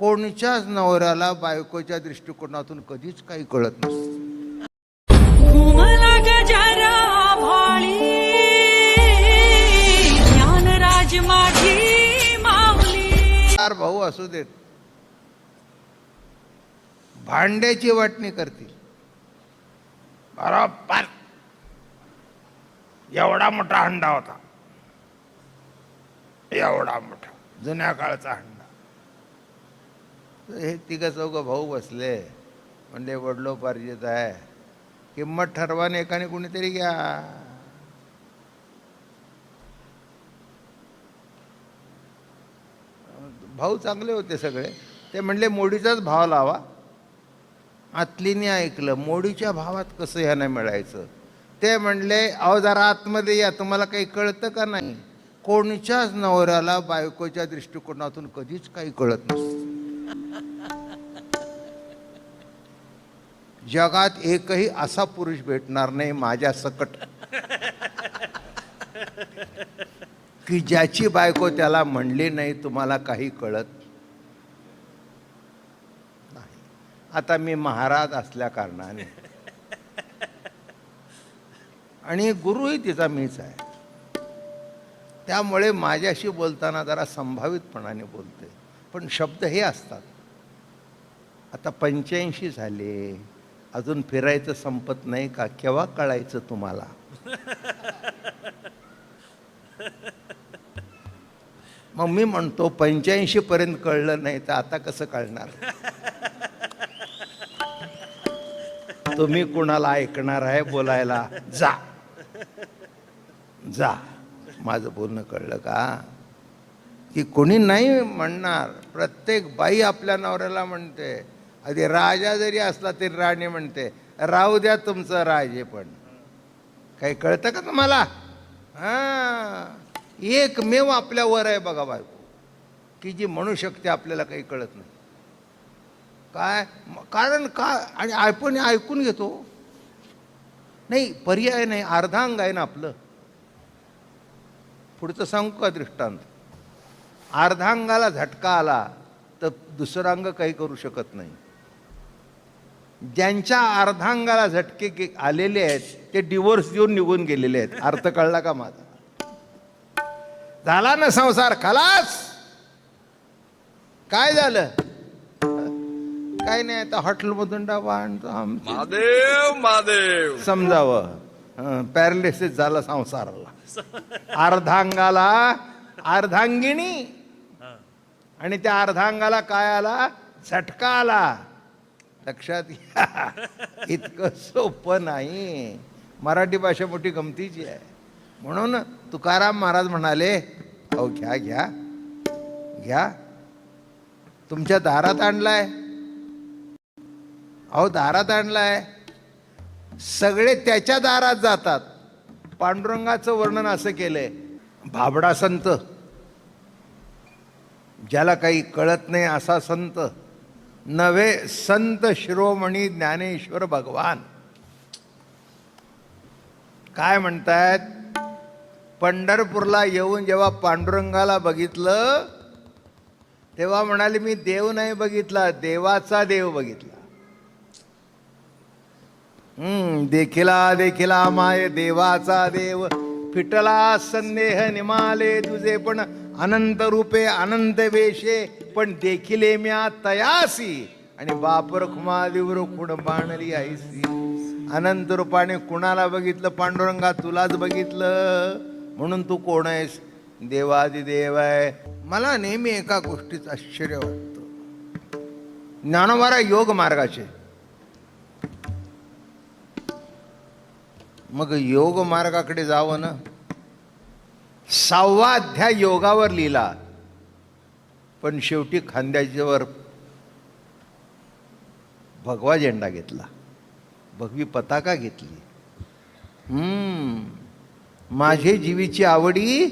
कोणच्याच नवऱ्याला बायकोच्या दृष्टिकोनातून कधीच काही कळत नसतं. चार भाऊ असू देत. भांड्याची वाटणी करतील. बरोबर. एवढा मोठा हंडा होता. एवढा मोठा. जुन्या काळचा हंडा. हे तिघं चौघं भाऊ बसले. म्हणजे वडलोपार्जित आहे. किंमत ठरवाने एकाने कुणीतरी घ्या. भाऊ चांगले होते सगळे. ते म्हणले मोडीचाच भाव लावा. आतलीने ऐकलं मोडीच्या भावात कसं ह्यानं मिळायचं? ते म्हणले अहो जरा आतमध्ये या तुम्हाला काही कळतं का नाही? कोणच्याच नवऱ्याला बायकोच्या दृष्टिकोनातून कधीच काही कळत नसतं. जगात एकही असा पुरुष भेटणार नाही माझ्या सकट. की ज्याची बायको त्याला म्हणली नाही तुम्हाला काही कळत नाही. आता मी महाराज असल्या कारणाने. आणि गुरुही तिचा मीच आहे. त्यामुळे माझ्याशी बोलताना जरा संभावितपणाने बोलते. पण शब्द हे असतात. आता पंच्याऐंशी झाले. अजून फिरायचं संपत नाही का? केव्हा कळायचं तुम्हाला? मग मी म्हणतो पंच्याऐंशी पर्यंत कळलं नाही तर आता कसं कळणार? तुम्ही कुणाला ऐकणार आहे बोलायला? जा. जा. माझं बोलणं कळलं का? की कोणी नाही म्हणणार. प्रत्येक बाई आपल्या नवऱ्याला म्हणते. आधी राजा जरी असला तरी राणी म्हणते. राहू द्या तुमचं राजे पण. काही कळतं का तुम्हाला? हां. एकमेव आपल्यावर आहे बघा बायको. की जी म्हणू शकते आपल्याला काही कळत नाही. काय? कारण का? आणि आपण ऐकून घेतो. नाही पर्याय नाही. अर्धांग आहे ना आपलं. पुढचं सांगू का दृष्टांत? अर्धांगाला झटका आला तर दुसरं अंग काही करू शकत नाही. ज्यांच्या अर्धांगाला झटके आलेले आहेत ते डिवोर्स देऊन निघून गेलेले आहेत. अर्थ कळला का माझा? झाला ना संसार? खलास! काय झालं? काय नाही आता हॉटेलमधून डाबा आणतो महादेव महादेव! समजावं. पॅरालिसिस झालं संसाराला. अर्धांगाला अर्धांगिणी. आणि त्या अर्धांगाला काय आला? झटका आला. लक्षात घ्या. इतकं सोपं नाही. मराठी भाषा मोठी गमतीची आहे. म्हणून तुकाराम महाराज म्हणाले अहो घ्या घ्या. घ्या. तुमच्या दारात आणलाय. अहो दारात आणलाय. सगळे त्याच्या दारात जातात. पांडुरंगाचं वर्णन असं केलंय. भाबडा संत. ज्याला काही कळत नाही असा संत नव्हे संत शिरोमणी ज्ञानेश्वर भगवान. काय म्हणतायत? पंढरपूरला येऊन जेव्हा पांडुरंगाला बघितलं तेव्हा म्हणाले मी देव नाही बघितला देवाचा देव बघितला. हम्म देखिला देखिला माय देवाचा देव. फिटला संदेह निमाले तुझे पण अनंत रूपे अनंत वेशे पण देखिले म्या तयासी आणि बापर खुमादिवर कुण बाणली आईसी. अनंत रूपाने कुणाला बघितलं? पांडुरंगा तुलाच बघितलं. म्हणून तू कोण आहेस? देवादिदेव आहे. मला नेहमी एका गोष्टीच आश्चर्य वाटतं. ज्ञानोबारा योग मार्गाचे. मग योग मार्गाकडे जावं ना? सहावा अध्याय योगावर लिहिला. पण शेवटी खांद्याच्यावर भगवा झेंडा घेतला. भगवी पताका घेतली. माझे जीवीची आवडी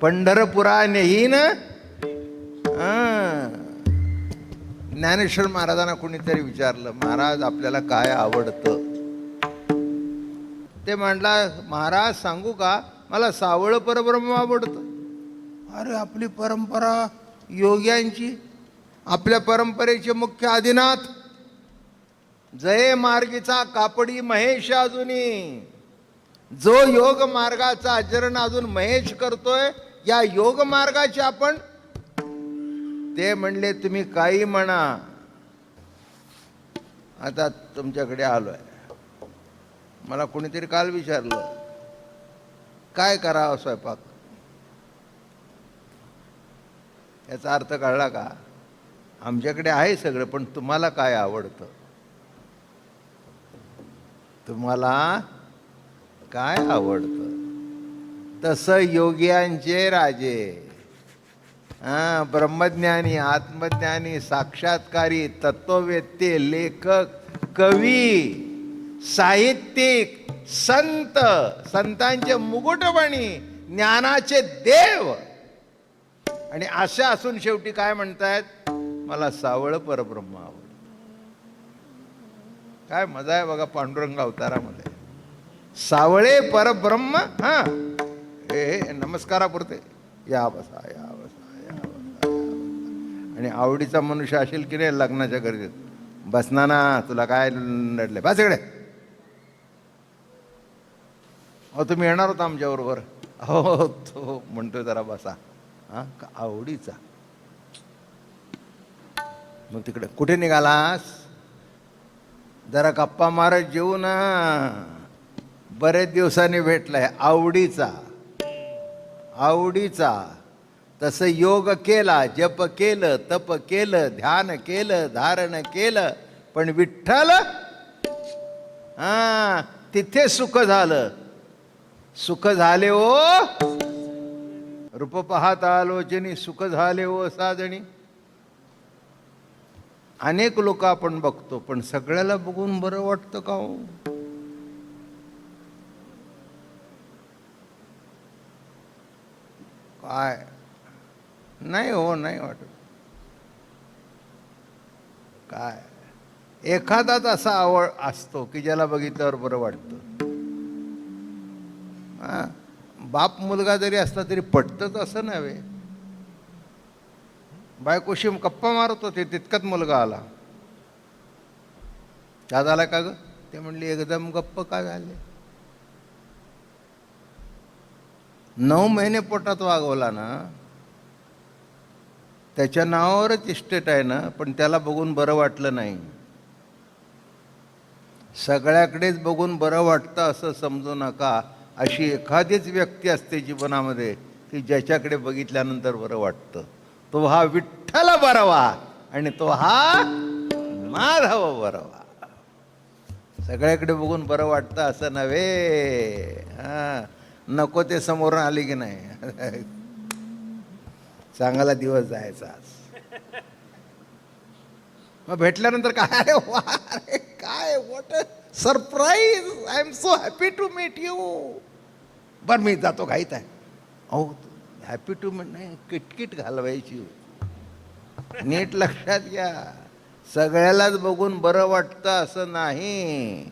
पंढरपुरा नेहीन ज्ञानेश्वर महाराजांना कोणीतरी विचारलं महाराज आपल्याला काय आवडतं? ते म्हणला महाराज सांगू का? मला सावळ परब्रह्म आवडतं. अरे आपली परंपरा योग्यांची. आपल्या परंपरेचे मुख्य आदिनाथ. जय मार्गीचा कापडी महेश अजूनी जो योग मार्गाचा आचरण अजून महेश करतोय या योग मार्गाचे आपण ते म्हणले तुम्ही काही म्हणा. आता तुमच्याकडे आलोय. मला कोणीतरी काल विचारलं. काय करावं स्वयंपाक? याचा अर्थ कळला का? आमच्याकडे आहे सगळं पण तुम्हाला काय आवडतं? तुम्हाला काय आवडतं? तसं योग्यांचे राजे. हा ब्रह्मज्ञानी आत्मज्ञानी साक्षात्कारी तत्ववेत्ते लेखक कवी. साहित्यिक संत संतांचे मुकुटमणी ज्ञानाचे देव. आणि अशा असून शेवटी काय म्हणतायत? मला सावळ परब्रह्म आवड काय मजा आहे बघा पांडुरंग अवतारामध्ये. सावळे परब्रह्म हा. हे नमस्कारापुरते. या बसा या बसा या बसा, या बसा. आणि आवडीचा मनुष्य असेल की नाही लग्नाच्या गरजेत बसना ना तुला काय नडले बस इकडे. अहो तुम्ही येणार होता आमच्याबरोबर हो तो म्हणतोय जरा बसा. हा का आवडीचा. मग तिकडे कुठे निघालास? जरा गप्पा मारत जेऊ ना. बरेच दिवसांनी भेटलाय आवडीचा. आवडीचा. तसं योग केला जप केलं तप केलं ध्यान केलं धारण केलं पण विठ्ठल हा तिथे सुख झालं. सुख झाले हो. ओ रूप पाहता आलोचनी सुख झाले ओ साजणी. अनेक लोक आपण बघतो पण सगळ्याला बघून बरं वाटतं का हो? काय? नाही हो नाही वाटत. काय? एखादाच असा आवड असतो की ज्याला बघितल्यावर बरं वाटतं. बाप मुलगा जरी असला तरी पटतच असं नव्हे. बायकोशी गप्पा मारत होते तितकाच मुलगा आला. का झाला का ग? ते म्हणले एकदम गप्प का झाले? नऊ महिने पोटात वागवला ना त्याच्या नावावरच इस्टेट आहे ना पण त्याला बघून बरं वाटलं नाही. सगळ्याकडेच बघून बरं वाटतं असं समजू नका. अशी एखादीच व्यक्ती असते जीवनामध्ये की ज्याच्याकडे बघितल्यानंतर बरं वाटतं. तो हा विठ्ठल बरवा आणि तो हा माधव बरवा. सगळ्याकडे बघून बरं वाटतं असं नव्हे. हां नको ते समोरून आले की नाही. चांगला दिवस जायचा आज. मग भेटल्यानंतर काय? अरे वा अरे काय? What surprise I am so happy to meet you बरं मी जातो घाईत आहे. अहो हॅपी टू मीट नाही किटकिट घालवायची. नीट लक्षात घ्या. सगळ्यालाच बघून बरं वाटतं असं नाही.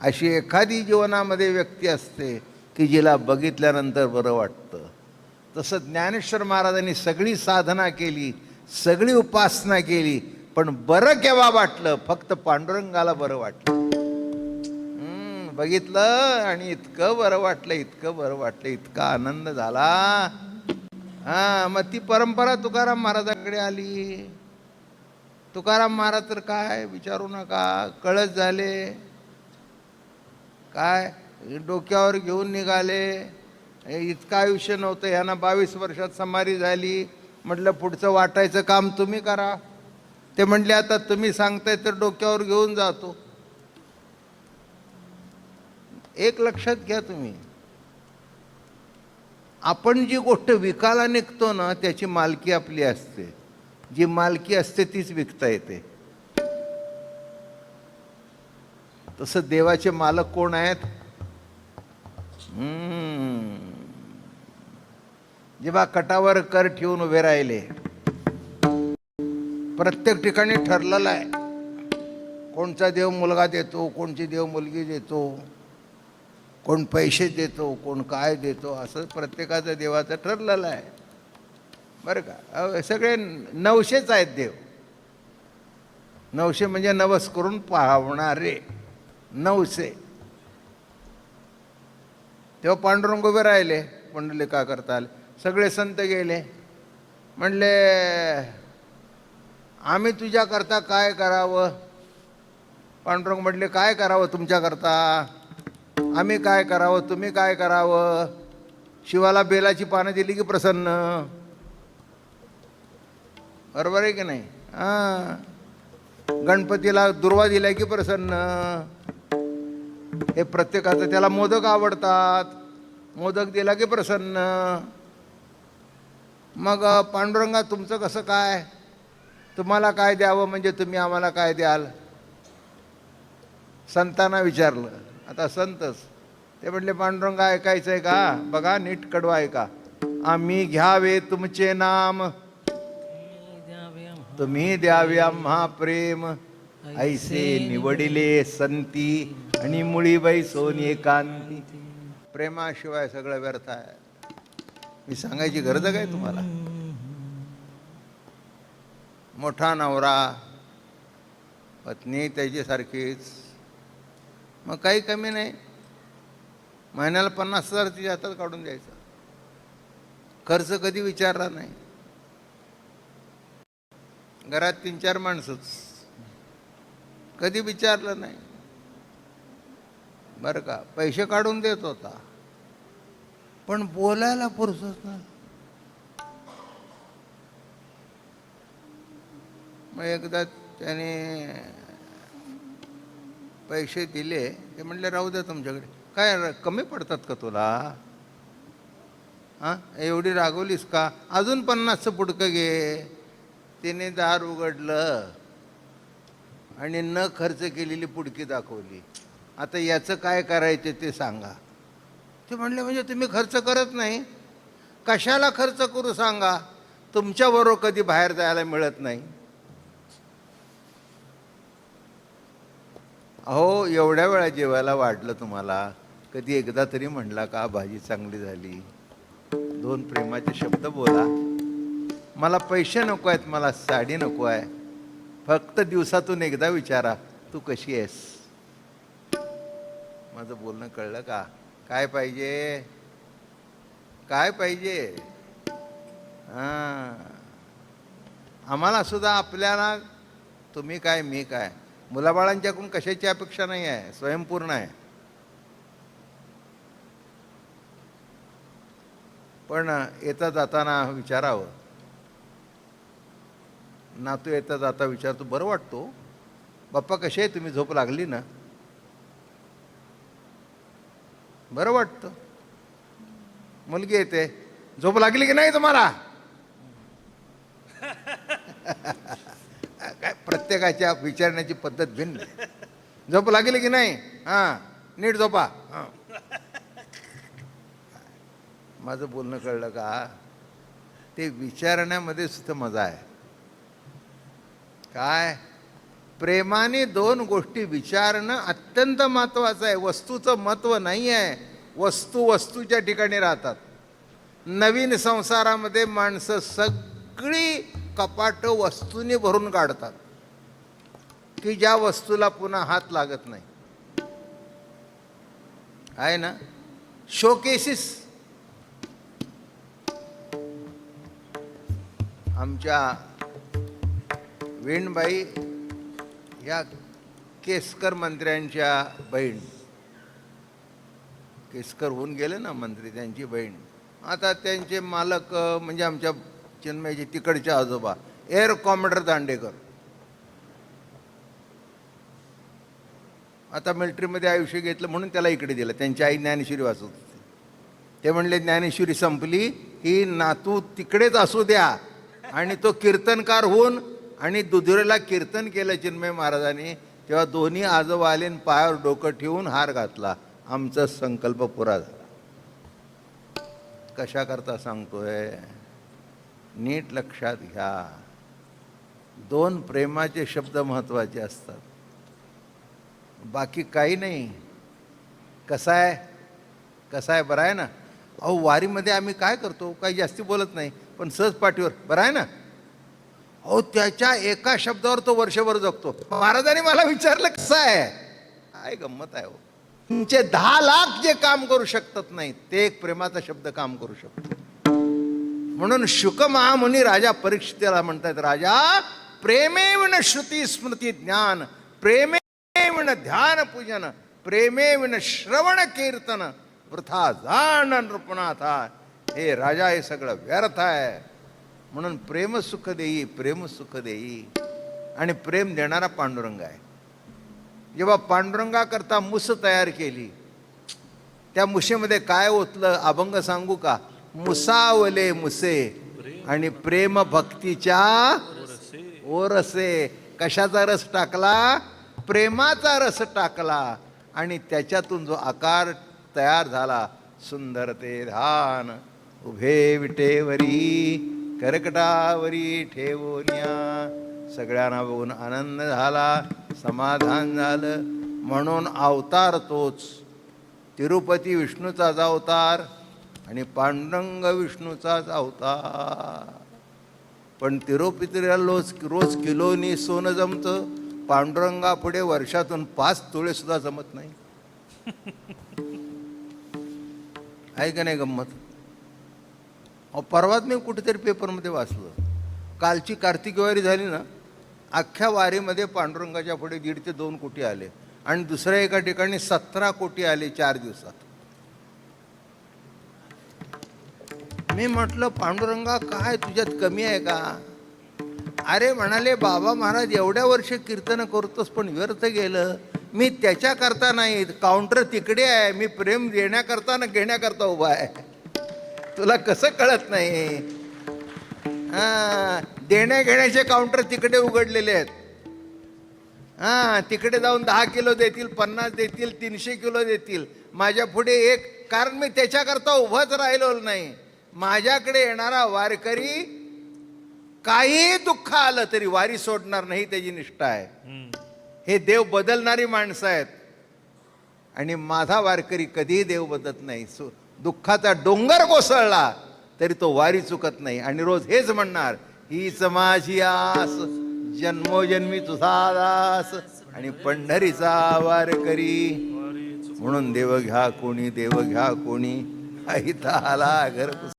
अशी एखादी जीवनामध्ये व्यक्ती असते की जिला बघितल्यानंतर बरं वाटतं. तसं ज्ञानेश्वर महाराजांनी सगळी साधना केली सगळी उपासना केली पण बरं केव्हा वाटलं? फक्त पांडुरंगाला बरं वाटलं. बघितलं आणि इतकं बरं वाटलं इतकं बरं वाटलं इतका आनंद झाला. हा मग ती परंपरा तुकाराम महाराजांकडे आली. तुकाराम महाराज तर काय विचारू नका कळत झाले. काय? डोक्यावर घेऊन निघाले. इतकं आयुष्य नव्हतं ह्यांना बावीस वर्षात समारी झाली. म्हटलं पुढचं वाटायचं काम तुम्ही करा. ते म्हटले आता तुम्ही सांगताय तर डोक्यावर घेऊन जातो. एक लक्षात घ्या तुम्ही. आपण जी गोष्ट विकायला निघतो ना त्याची मालकी आपली असते. जी मालकी असते तीच विकता येते. तसं देवाचे मालक कोण आहेत? हम्म. जेव्हा कटावर कर ठेवून उभे राहिले. प्रत्येक ठिकाणी ठरलेलं आहे. कोणचा देव मुलगा देतो कोणची देव मुलगी देतो. कोण पैसे देतो कोण काय देतो असं प्रत्येकाचं देवाचं ठरलेलं आहे. बरं का? अहो, सगळे नवशेच आहेत देव. नवशे म्हणजे नवस करून पाहणारे नवसे तेव्हा पांडुरंग उभे राहिले पंडले का करता आले सगळे संत गेले. म्हणले आम्ही तुझ्याकरता काय करावं? पांडुरंग म्हटले काय करावं तुमच्याकरता? आम्ही काय करावं तुम्ही काय करावं? शिवाला बेलाची पानं दिली की प्रसन्न? बरोबर आहे की नाही? हां. गणपतीला दुर्वा दिल्या की प्रसन्न? हे प्रत्येकाचं त्याला मोदक आवडतात. मोदक दिला की प्रसन्न? मग पांडुरंगा तुमचं कसं काय? तुम्हाला काय द्यावं? म्हणजे तुम्ही आम्हाला काय द्याल? संतांना विचारलं. आता संतच ते म्हटले पांडुरंगा ऐकायचं आहे का? बघा नीट कडवा ऐका. आम्ही घ्यावे तुमचे नाम. तुम्ही द्यावे आम्हा प्रेम. ऐसे निवडिले संती आणि मुळीबाई सोनी एकांती. प्रेमाशिवाय सगळं व्यर्थ आहे. मी सांगायची गरज काय तुम्हाला? मोठा नवरा पत्नी त्याच्यासारखीच. मग काही कमी नाही. महिन्याला पन्नास हजार तिच्या हातात काढून द्यायचा. खर्च कधी विचारला नाही. घरात तीन चार माणसंच. कधी विचारलं नाही. बरं का पैसे काढून देत होता. पण बोलायला फुरसत नाही. मग एकदा त्याने पैसे दिले ते म्हणले राहू द्या तुमच्याकडे. काय कमी पडतात का तुला? हां एवढी रागवलीस का? अजून पन्नासचं पुडकं घे. तिने दार उघडलं आणि न खर्च केलेली पुडकी दाखवली. आता याचं काय करायचं ते सांगा. ते म्हणले म्हणजे तुम्ही खर्च करत नाही? कशाला खर्च करू सांगा? तुमच्याबरोबर कधी बाहेर जायला मिळत नाही. अहो एवढ्या वेळा जेवायला वाढलं तुम्हाला? कधी एकदा तरी म्हणला का भाजी चांगली झाली. दोन प्रेमाचे शब्द बोला. मला पैसे नको आहेत मला साडी नको आहे फक्त दिवसातून एकदा विचारा तू कशी आहेस? माझं बोलणं कळलं का? काय पाहिजे? काय पाहिजे? हां. आम्हाला सुद्धा आपल्याला तुम्ही काय मी काय? मुलाबाळांच्याकडून कशाची अपेक्षा नाही आहे? स्वयंपूर्ण आहे. पण येता जाताना विचारावं. नातू येता जाता विचारतो बरं वाटतो? बाप्पा कसे आहे? तुम्ही झोप लागली ना? बरं वाटतं. मुलगी येते झोप लागली की नाही तुम्हाला? प्रत्येकाच्या विचारण्याची पद्धत भिन्न. झोप लागली की नाही? हां नीट झोपा. हां. माझं बोलणं कळलं का? ते विचारण्यामध्ये सुद्धा मजा आहे. काय? प्रेमाने दोन गोष्टी विचारणं अत्यंत महत्त्वाचं आहे. वस्तूचं महत्त्व नाही आहे. वस्तू वस्तूच्या ठिकाणी राहतात. नवीन संसारामध्ये माणसं सगळी कपाट वस्तूने भरून काढतात. की ज्या वस्तूला पुन्हा हात लागत नाही. आहे ना? शोकेसिस आमच्या वेणबाई या केसकर मंत्र्यांच्या बहीण. केसकर होऊन गेले ना मंत्री त्यांची बहीण. आता त्यांचे मालक म्हणजे आमच्या चिन्मयचे तिकडचे आजोबा. Air commodore Dandekar. आता मिलिटरीमध्ये आयुष्य घेतलं म्हणून त्याला इकडे दिलं. त्यांची आई ज्ञानेश्वरी वाचत होती. ते म्हणले ज्ञानेश्वरी संपली ही नातू तिकडेच असू द्या. आणि तो कीर्तनकार होऊन आणि दुधुरेला कीर्तन केलं चिन्मय महाराजांनी तेव्हा दोन्ही आजोबा आले पायावर डोकं ठेवून हार घातला. आमचा संकल्प पुरा झाला. कशा करता सांगतोय? नीट लक्षात घ्या. दोन प्रेमाचे शब्द महत्त्वाचे असतात. बाकी काही नाही. कसा आहे? कसा आहे? बरं आहे ना? अहो वारीमध्ये आम्ही काय करतो? काही जास्ती बोलत नाही. पण सहज पाठीवर बरं आहे ना? अहो त्याच्या एका शब्दावर तो वर्षभर जगतो. महाराजांनी मला विचारलं कसं आहे? काय गंमत आहे हो. तुमचे दहा लाख जे काम करू शकतात नाही ते एक प्रेमाचा शब्द काम करू शकतो. म्हणून शुक महामुनी राजा परीक्षितेला म्हणतात राजा प्रेमेवन श्रुती स्मृती ज्ञान प्रेमे प्रेमेविण ध्यान पूजन प्रेमेविण श्रवण कीर्तन वृथा जाण नृपनाथा. हे राजा हे सगळं व्यर्थ आहे. म्हणून प्रेम सुख देई प्रेम सुख देई. आणि प्रेम देणारा पांडुरंग आहे. जेव्हा पांडुरंगाकरता मुस तयार केली त्या मुसेमध्ये काय ओतलं अभंग सांगू का? मुसावले मुसे आणि प्रेम भक्तीच्या ओरसे. कशाचा रस टाकला? प्रेमाचा रस टाकला आणि त्याच्यातून जो आकार तयार झाला सुंदर ते धान उभे विटेवरी करकटावरी ठेवून्या सगळ्यांना बघून आनंद झाला समाधान झालं. म्हणून अवतार तोच. तिरुपती विष्णूचाच अवतार आणि पांडुरंग विष्णूचाच अवतार. पण तिरुपतीला रोज रोज किलोनी सोनं जमतं. पांडुरंगा पुढे वर्षातून पाच तोळे सुद्धा जमत नाही. आहे का नाही गंमत? परवाच मी कुठेतरी पेपरमध्ये वाचलं. कालची कार्तिकी वारी झाली ना अख्ख्या वारीमध्ये पांडुरंगाच्या पुढे दीड ते दोन कोटी आले आणि दुसऱ्या एका ठिकाणी सतरा कोटी आले चार दिवसात. मी म्हटलं पांडुरंगा काय तुझ्यात कमी आहे का? अरे म्हणाले बाबा महाराज एवढ्या वर्ष कीर्तन करतोस पण व्यर्थ गेलं. मी त्याच्याकरता नाही. काउंटर तिकडे आहे. मी प्रेम देण्याकरता ना घेण्याकरता उभा आहे. तुला कसं कळत नाही? हां देण्या घेण्याचे काउंटर तिकडे उघडलेले आहेत. हां तिकडे जाऊन दहा किलो देतील पन्नास देतील तीनशे किलो देतील. माझ्या पुढे एक कारण मी त्याच्याकरता उभंच राहिलो नाही. माझ्याकडे येणारा वारकरी काही दुःख आलं तरी वारी सोडणार नाही त्याची निष्ठा आहे. हे देव बदलणारी माणसं आहेत. आणि माझा वारकरी कधीही देव बदलत नाही. सो दुःखाचा डोंगर कोसळला तरी तो वारी चुकत नाही. आणि रोज हेच म्हणणार हीच माझी आस जन्मोजन्मी तुझा दास आणि पंढरीचा वारकरी. म्हणून देव घ्या कोणी देव घ्या कोणी. आई आला घर